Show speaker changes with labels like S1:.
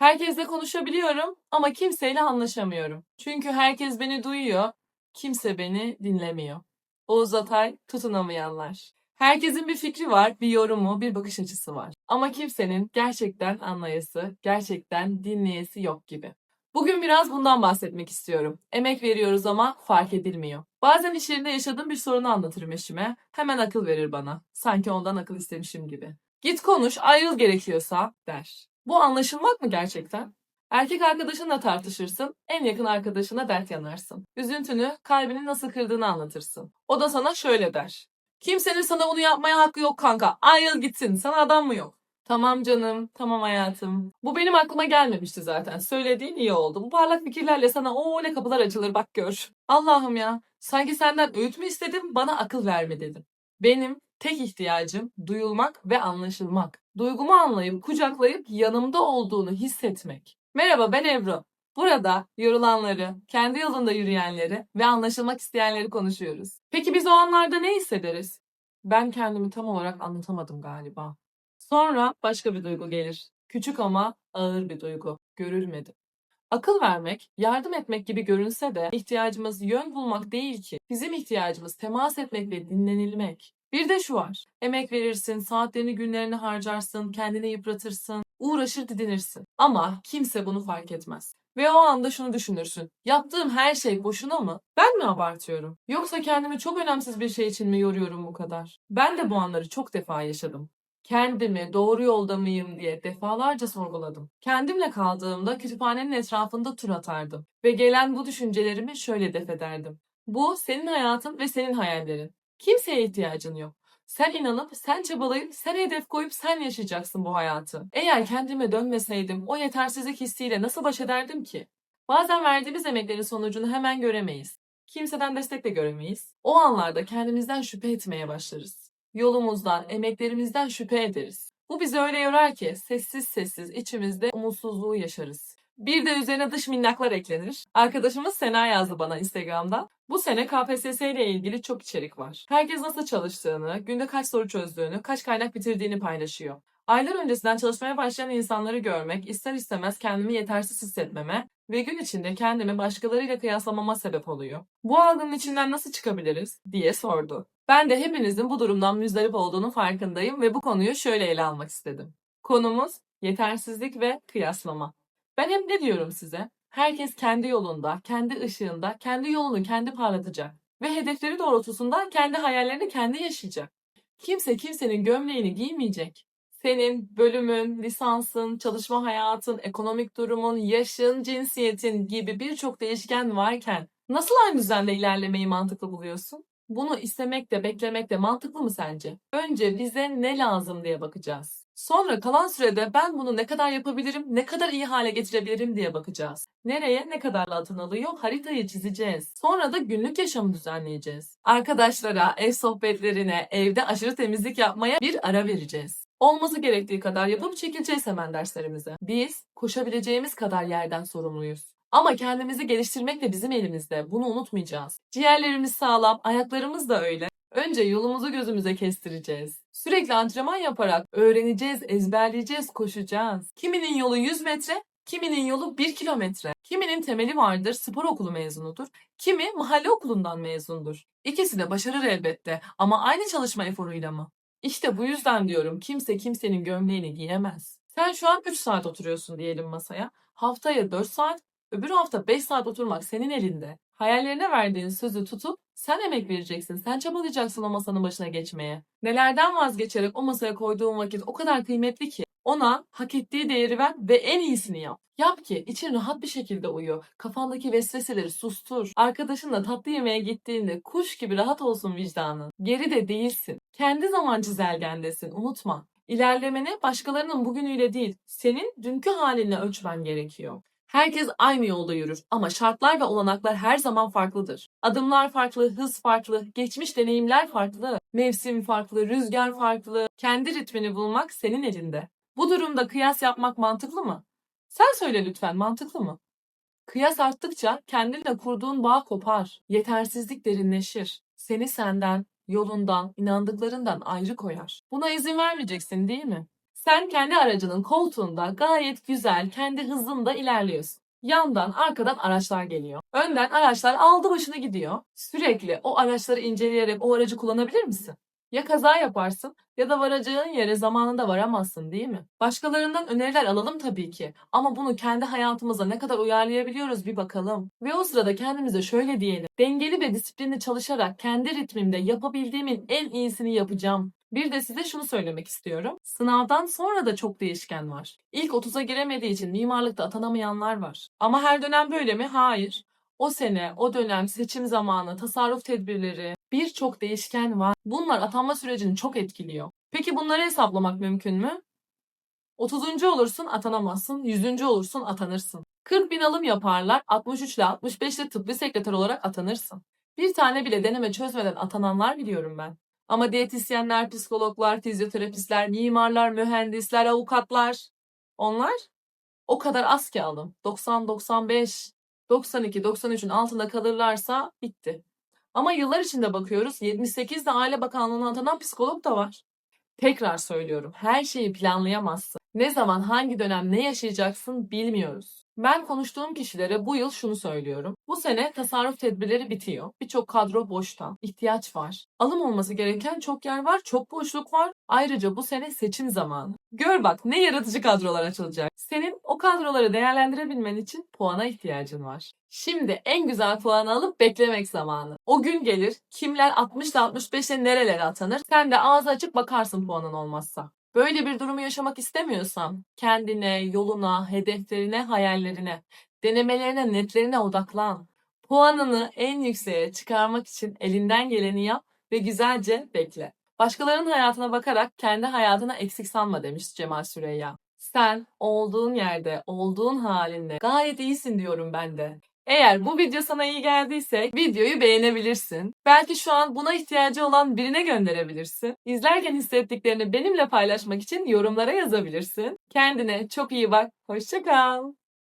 S1: Herkesle konuşabiliyorum ama kimseyle anlaşamıyorum. Çünkü herkes beni duyuyor, kimse beni dinlemiyor. Oğuz Atay, tutunamayanlar. Herkesin bir fikri var, bir yorumu, bir bakış açısı var. Ama kimsenin gerçekten anlayası, gerçekten dinleyesi yok gibi. Bugün biraz bundan bahsetmek istiyorum. Emek veriyoruz ama fark edilmiyor. Bazen iş yerinde yaşadığım bir sorunu anlatırım eşime. Hemen akıl verir bana. Sanki ondan akıl istemişim gibi. Git konuş, ayrıl gerekiyorsa der. Bu anlaşılmak mı gerçekten? Erkek arkadaşınla tartışırsın, en yakın arkadaşına dert yanarsın. Üzüntünü, kalbini nasıl kırdığını anlatırsın. O da sana şöyle der. Kimsenin sana bunu yapmaya hakkı yok kanka. Ayrıl gitsin. Sana adam mı yok? Tamam canım, tamam hayatım. Bu benim aklıma gelmemişti zaten. Söylediğin iyi oldu. Bu parlak fikirlerle sana o ne kapılar açılır bak gör. Allah'ım ya, sanki senden öğüt mü istedim, bana akıl verme dedim. Benim tek ihtiyacım duyulmak ve anlaşılmak. Duygumu anlayıp, kucaklayıp yanımda olduğunu hissetmek. Merhaba ben Ebru. Burada yorulanları, kendi yolunda yürüyenleri ve anlaşılmak isteyenleri konuşuyoruz. Peki biz o anlarda ne hissederiz? Ben kendimi tam olarak anlatamadım galiba. Sonra başka bir duygu gelir. Küçük ama ağır bir duygu. Görülmedi. Akıl vermek, yardım etmek gibi görünse de ihtiyacımız yön bulmak değil ki. Bizim ihtiyacımız temas etmek ve dinlenilmek. Bir de şu var. Emek verirsin, saatlerini günlerini harcarsın, kendini yıpratırsın, uğraşır didinirsin. Ama kimse bunu fark etmez. Ve o anda şunu düşünürsün. Yaptığım her şey boşuna mı? Ben mi abartıyorum? Yoksa kendimi çok önemsiz bir şey için mi yoruyorum bu kadar? Ben de bu anları çok defa yaşadım. Kendimi doğru yolda mıyım diye defalarca sorguladım. Kendimle kaldığımda kütüphanenin etrafında tur atardım. Ve gelen bu düşüncelerimi şöyle def ederdim. Bu senin hayatın ve senin hayallerin. Kimseye ihtiyacın yok. Sen inanıp, sen çabalayıp, sen hedef koyup sen yaşayacaksın bu hayatı. Eğer kendime dönmeseydim o yetersizlik hissiyle nasıl baş ederdim ki? Bazen verdiğimiz emeklerin sonucunu hemen göremeyiz. Kimseden destek de göremeyiz. O anlarda kendimizden şüphe etmeye başlarız. Yolumuzdan, emeklerimizden şüphe ederiz. Bu bizi öyle yorar ki sessiz sessiz içimizde umutsuzluğu yaşarız. Bir de üzerine dış minnaklar eklenir. Arkadaşımız Sena yazdı bana Instagram'dan. Bu sene KPSS ile ilgili çok içerik var. Herkes nasıl çalıştığını, günde kaç soru çözdüğünü, kaç kaynak bitirdiğini paylaşıyor. Aylar öncesinden çalışmaya başlayan insanları görmek ister istemez kendimi yetersiz hissetmeme ve gün içinde kendimi başkalarıyla kıyaslamama sebep oluyor. Bu algının içinden nasıl çıkabiliriz diye sordu. Ben de hepinizin bu durumdan müzdarip olduğunu farkındayım ve bu konuyu şöyle ele almak istedim. Konumuz yetersizlik ve kıyaslama. Ben hep ne diyorum size? Herkes kendi yolunda, kendi ışığında, kendi yolunu kendi parlatacak. Ve hedefleri doğrultusunda kendi hayallerini kendi yaşayacak. Kimse kimsenin gömleğini giymeyecek. Senin bölümün, lisansın, çalışma hayatın, ekonomik durumun, yaşın, cinsiyetin gibi birçok değişken varken nasıl aynı düzende ilerlemeyi mantıklı buluyorsun? Bunu istemek de beklemek de mantıklı mı sence? Önce bize ne lazım diye bakacağız. Sonra kalan sürede ben bunu ne kadar yapabilirim, ne kadar iyi hale getirebilirim diye bakacağız. Nereye ne kadarla atın alıyor haritayı çizeceğiz. Sonra da günlük yaşamı düzenleyeceğiz. Arkadaşlara, ev sohbetlerine, evde aşırı temizlik yapmaya bir ara vereceğiz. Olması gerektiği kadar yapıp çekileceğiz hemen derslerimize. Biz koşabileceğimiz kadar yerden sorumluyuz. Ama kendimizi geliştirmek de bizim elimizde. Bunu unutmayacağız. Ciğerlerimiz sağlam, ayaklarımız da öyle. Önce yolumuzu gözümüze kestireceğiz. Sürekli antrenman yaparak öğreneceğiz, ezberleyeceğiz, koşacağız. Kiminin yolu 100 metre, kiminin yolu 1 kilometre. Kiminin temeli vardır, spor okulu mezunudur. Kimi mahalle okulundan mezundur. İkisi de başarır elbette ama aynı çalışma eforuyla mı? İşte bu yüzden diyorum kimse kimsenin gömleğini giyemez. Sen şu an 3 saat oturuyorsun diyelim masaya. Haftaya 4 saat, öbür hafta 5 saat oturmak senin elinde. Hayallerine verdiğin sözü tutup sen emek vereceksin, sen çabalayacaksın o masanın başına geçmeye. Nelerden vazgeçerek o masaya koyduğun vakit o kadar kıymetli ki ona hak ettiği değeri ver ve en iyisini yap. Yap ki için rahat bir şekilde uyu. Kafandaki vesveseleri sustur. Arkadaşınla tatlı yemeğe gittiğinde kuş gibi rahat olsun vicdanın. Geri de değilsin. Kendi zaman çizelgendesin unutma. İlerlemeni başkalarının bugünüyle değil, senin dünkü halinle ölçmen gerekiyor. Herkes aynı yolda yürür ama şartlar ve olanaklar her zaman farklıdır. Adımlar farklı, hız farklı, geçmiş deneyimler farklı, mevsim farklı, rüzgar farklı. Kendi ritmini bulmak senin elinde. Bu durumda kıyas yapmak mantıklı mı? Sen söyle lütfen mantıklı mı? Kıyas arttıkça kendinle kurduğun bağ kopar. Yetersizlik derinleşir. Seni senden, yolundan, inandıklarından ayrı koyar. Buna izin vermeyeceksin değil mi? Sen kendi aracının koltuğunda gayet güzel, kendi hızında ilerliyorsun. Yandan, arkadan araçlar geliyor. Önden araçlar aldı başını gidiyor. Sürekli o araçları inceleyerek o aracı kullanabilir misin? Ya kaza yaparsın ya da varacağın yere zamanında varamazsın değil mi? Başkalarından öneriler alalım tabii ki. Ama bunu kendi hayatımıza ne kadar uyarlayabiliyoruz bir bakalım. Ve o sırada kendimize şöyle diyelim. Dengeli ve disiplinli çalışarak kendi ritmimde yapabildiğimin en iyisini yapacağım. Bir de size şunu söylemek istiyorum. Sınavdan sonra da çok değişken var. İlk 30'a giremediği için mimarlıkta atanamayanlar var. Ama her dönem böyle mi? Hayır. O sene, o dönem, seçim zamanı, tasarruf tedbirleri, birçok değişken var. Bunlar atanma sürecini çok etkiliyor. Peki bunları hesaplamak mümkün mü? 30. olursun atanamazsın, 100. olursun atanırsın. 40 bin alım yaparlar, 63 ile 65 ile tıbbi sekreter olarak atanırsın. Bir tane bile deneme çözmeden atananlar biliyorum ben. Ama diyetisyenler, psikologlar, fizyoterapistler, mimarlar, mühendisler, avukatlar onlar o kadar az ki alım. 90, 95, 92, 93'ün altında kalırlarsa bitti. Ama yıllar içinde bakıyoruz 78'de Aile Bakanlığı'na atanan psikolog da var. Tekrar söylüyorum her şeyi planlayamazsın. Ne zaman hangi dönem ne yaşayacaksın bilmiyoruz. Ben konuştuğum kişilere bu yıl şunu söylüyorum. Bu sene tasarruf tedbirleri bitiyor. Birçok kadro boşta. ihtiyaç var. Alım olması gereken çok yer var, çok boşluk var. Ayrıca bu sene seçim zamanı. Gör bak ne yaratıcı kadrolar açılacak. Senin o kadroları değerlendirebilmen için puana ihtiyacın var. Şimdi en güzel puanı alıp beklemek zamanı. O gün gelir kimler 60 ile 65'e nerelere atanır sen de ağzı açık bakarsın puanın olmazsa. Böyle bir durumu yaşamak istemiyorsan kendine, yoluna, hedeflerine, hayallerine, denemelerine, netlerine odaklan. Puanını en yükseğe çıkarmak için elinden geleni yap ve güzelce bekle. Başkalarının hayatına bakarak kendi hayatına eksik sanma demiş Cemal Süreyya. Sen olduğun yerde, olduğun halinde gayet iyisin diyorum ben de. Eğer bu video sana iyi geldiyse videoyu beğenebilirsin. Belki şu an buna ihtiyacı olan birine gönderebilirsin. İzlerken hissettiklerini benimle paylaşmak için yorumlara yazabilirsin. Kendine çok iyi bak. Hoşça kal.